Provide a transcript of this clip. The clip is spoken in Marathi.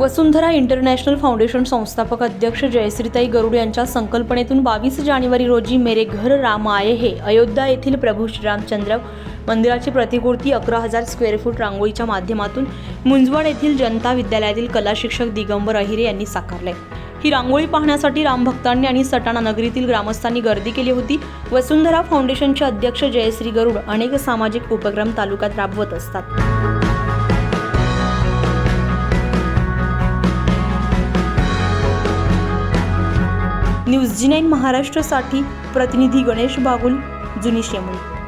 वसुंधरा इंटरनॅशनल फाउंडेशन संस्थापक अध्यक्ष जयश्रीताई गरुड यांच्या संकल्पनेतून बावीस जानेवारी रोजी मेरे घर राम आये हे अयोध्या येथील प्रभू श्रीरामचंद्र मंदिराची प्रतिकृती अकरा हजार स्क्वेअर फूट रांगोळीच्या माध्यमातून मुंजवड येथील जनता विद्यालयातील कला शिक्षक दिगंबर अहिरे यांनी साकारले ही रांगोळी पाहण्यासाठी रामभक्तांनी आणि सटाणा नगरीतील ग्रामस्थांनी गर्दी केली होती. वसुंधरा फाउंडेशनचे अध्यक्ष जयश्री गरुड अनेक सामाजिक उपक्रम तालुक्यात राबवत असतात. न्यूज जी नाईन महाराष्ट्रासाठी प्रतिनिधी गणेश बागुल जुनी शेमळी